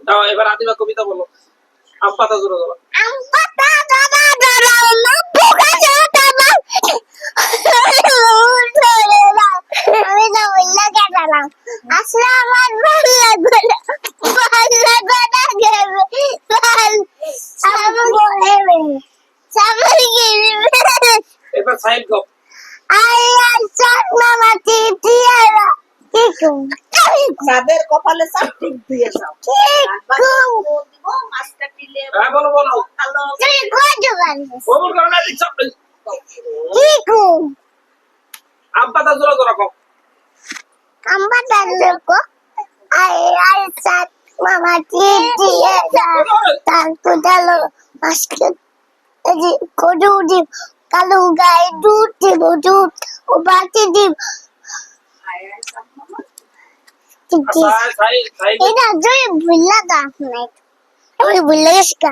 দাও এবার আদিবা কবিতা বলো। আম পাতা জোড়া জোড়া Ampata dada dada mampuka dada আমি তো বললে কেটালাম আসলে আমার ভালো লাগবে না। ভালো লাগবে না গেবে সামনে গেবে সামনে গেবে এবার সাইড গপ আই আই সব মামা টিটিয়া কিকু যাদের কপালে চাপ দিয়ে যাও কিকু দিব মাছটা দিলে হ্যাঁ বলো বলো ভালো তুই কত গালিস বলুন কারণ না দিচ্ছ কিকু আম পাতা জোড়া জোড়া কম Ampata loco ay ay sat mama টিটিয়া তারপর গেলো আজকে এই যে দিব কালু গায়ে দুধ দিব দুধ ও বাটি দিব এটা জয় ভুললা গাছ নাই ওই ভুলে গেছে